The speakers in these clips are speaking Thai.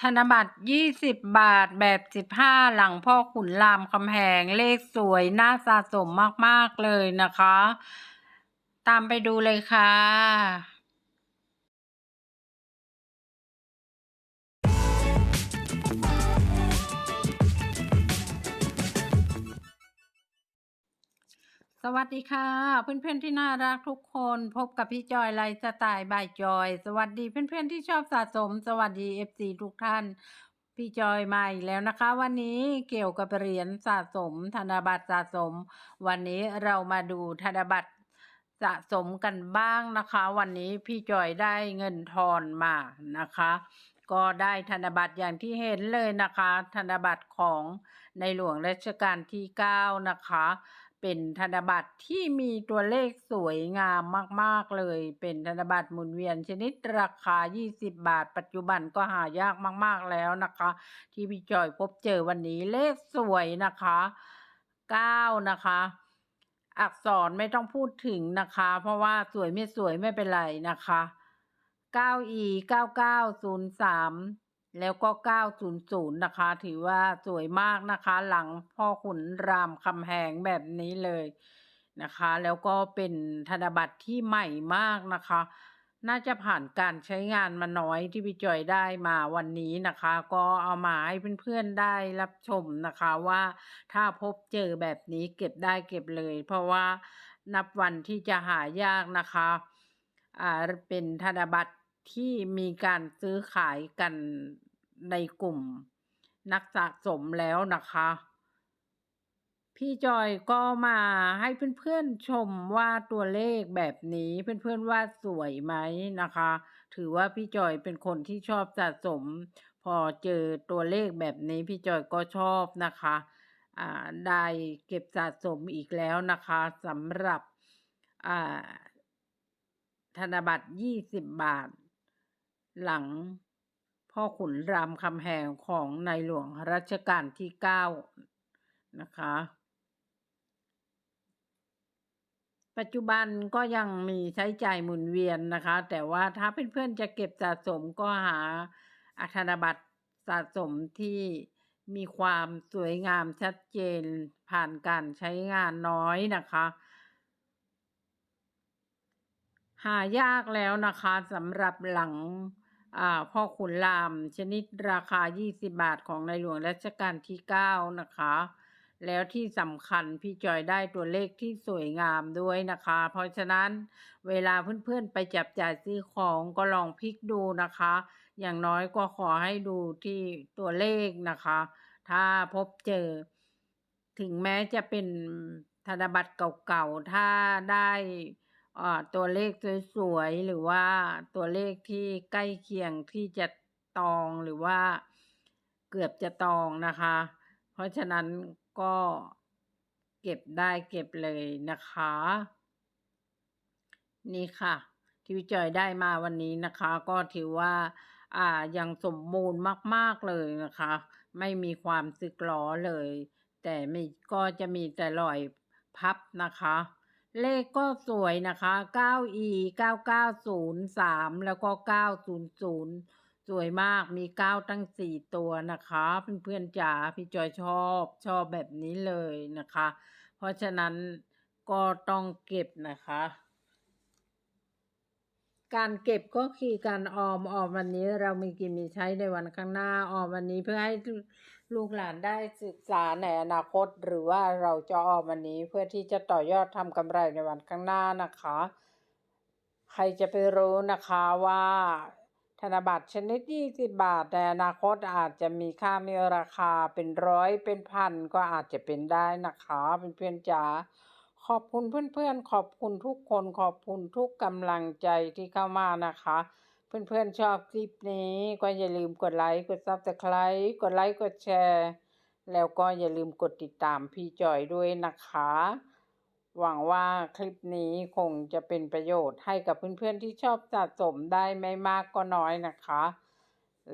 ธนบัตรยี่สิบบาทแบบสิบห้าหลังพ่อขุนรามคำแหงเลขสวยน่าสะสมมาก ๆ เลยนะคะ ตามไปดูเลยค่ะ สวัสดีค่ะ เพื่อนๆที่น่ารักทุกคนพบกับพี่จอยไลฟ์สไตล์บายจอย สวัสดีเพื่อนๆที่ชอบสะสม สวัสดี FC ทุกท่าน พี่จอยมาอีกแล้วนะคะ วันนี้เกี่ยวกับเหรียญสะสม ธนบัตรสะสม วันนี้เรามาดูธนบัตรสะสมกันบ้างนะคะ วันนี้พี่จอยได้เงินทอนมานะคะ ก็ได้ธนบัตรอย่างที่เห็นเลยนะคะ ธนบัตรของในหลวงรัชกาลที่ 9 นะคะ เป็นธนบัตรที่มีตัวเลขสวยงามมาก ๆ เลย เป็นธนบัตรหมุนเวียนชนิดราคา 20 บาท ปัจจุบันก็หายากมาก ๆ แล้วนะคะ ที่พี่จอยพบเจอวันนี้เลขสวยนะคะ9นะคะ อักษรไม่ต้องพูดถึงนะคะ เพราะว่าสวยไม่สวยไม่เป็นไรนะคะ 9e 9903 แล้วก็ 900 นะคะ ถือว่าสวยมากนะคะ หลังพ่อขุนรามคำแหงแบบนี้เลยนะคะ แล้วก็เป็นธนบัตรที่ใหม่มากนะคะ น่าจะผ่านการใช้งานมาน้อยที่พี่จอยได้มาวันนี้นะคะ ก็เอามาให้เพื่อนๆได้รับชมนะคะว่าถ้าพบเจอแบบนี้เก็บได้เก็บเลย เพราะว่านับวันที่จะหายากนะคะ อ่าเป็นธนบัตร ที่มีการซื้อขายกันในกลุ่มนักสะสมแล้วนะคะ พี่จอยก็มาให้เพื่อนๆชมว่าตัวเลขแบบนี้เพื่อนๆว่าสวยไหมนะคะ ถือว่าพี่จอยเป็นคนที่ชอบสะสม พอเจอตัวเลขแบบนี้พี่จอยก็ชอบนะคะอ่าได้เก็บสะสมอีกแล้วนะคะสำหรับอ่าธนบัตร 20 บาท หลัง พ่อขุนรามคำแหงของในหลวงรัชกาลที่9นะคะ ปัจจุบันก็ยังมีใช้จ่ายหมุนเวียนนะคะ แต่ว่าถ้าเพื่อนๆจะเก็บสะสมก็หาอาธนบัตรสะสมที่มีความสวยงามชัดเจนผ่านการใช้งานน้อยนะคะ หายากแล้วนะคะสำหรับหลัง พ่อขุนรามชนิดราคา 20 บาทของในหลวงรัชกาลที่ 9 นะคะ แล้วที่สำคัญพี่จอยได้ตัวเลขที่สวยงามด้วยนะคะ เพราะฉะนั้นเวลาเพื่อนๆไปจับจ่ายซื้อของก็ลองพลิกดูนะคะ อย่างน้อยก็ขอให้ดูที่ตัวเลขนะคะ ถ้าพบเจอ ถึงแม้จะเป็นธนบัตรเก่าๆ ถ้าได้ ตัวเลขสวยๆ หรือว่าตัวเลขที่ใกล้เคียงที่จะตองหรือว่าเกือบจะตองนะคะ เพราะฉะนั้นก็เก็บได้เก็บเลยนะคะ นี่ค่ะ ที่พี่จอยได้มาวันนี้นะคะ ก็ถือว่าอ่ายังสมบูรณ์มาก ๆ เลยนะคะ ไม่มีความสึกหรอเลย แต่ไมีก็จะมีแต่รอยพับนะคะ เลขก็สวยนะคะ 9e 9903 แล้วก็ 900 สวยมาก มี 9 ตั้ง 4 ตัวนะคะ เพื่อนๆจ๋า พี่จอยชอบ ชอบแบบนี้เลยนะคะ เพราะฉะนั้นก็ต้องเก็บนะคะ การเก็บก็คือการออมออมวันนี้เรามีกินมีใช้ในวันข้างหน้าออมวันนี้เพื่อให้ลูกหลานได้ศึกษาในอนาคต หรือว่าเราจะออมวันนี้เพื่อที่จะต่อยอดทำกำไรในวันข้างหน้านะคะ ใครจะไปรู้นะคะว่าธนบัตรชนิด 20 บาทในอนาคตอาจจะมีค่ามีราคาเป็นร้อยเป็นพันก็อาจจะเป็นได้นะคะเพื่อนๆจ๋า ขอบคุณเพื่อนๆ ขอบคุณทุกคนขอบคุณทุกกำลังใจที่เข้ามานะคะ เพื่อนๆชอบคลิปนี้ก็อย่าลืมกดไลค์กดซับสไคร b e กดไลค์กดแชร์ แล้วก็อย่าลืมกดติดตามพี่จอยด้วยนะคะ หวังว่าคลิปนี้คงจะเป็นประโยชน์ให้กับเพื่อนๆที่ชอบสะสมได้ไม่มากก็น้อยนะคะ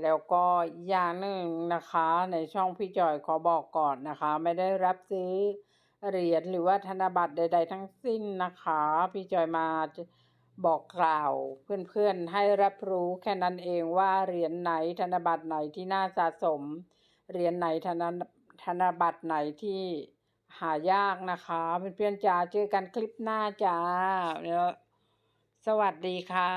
แล้วก็อย่างหนึ่งนะคะ ในช่องพี่จอยขอบอกก่อนนะคะ ไม่ได้รับซื้อ เหรียญหรือว่าธนบัตรใด ๆ ทั้งสิ้นนะคะ พี่จอยมาบอกกล่าวเพื่อนๆให้รับรู้แค่นั้นเองว่าเหรียญไหนธนบัตรไหนที่น่าสะสมเหรียญไหนธนธนบัตรไหนที่หายากนะคะ เพื่อนๆจ้าเจอกันคลิปหน้าจ้าสวัสดีค่ะ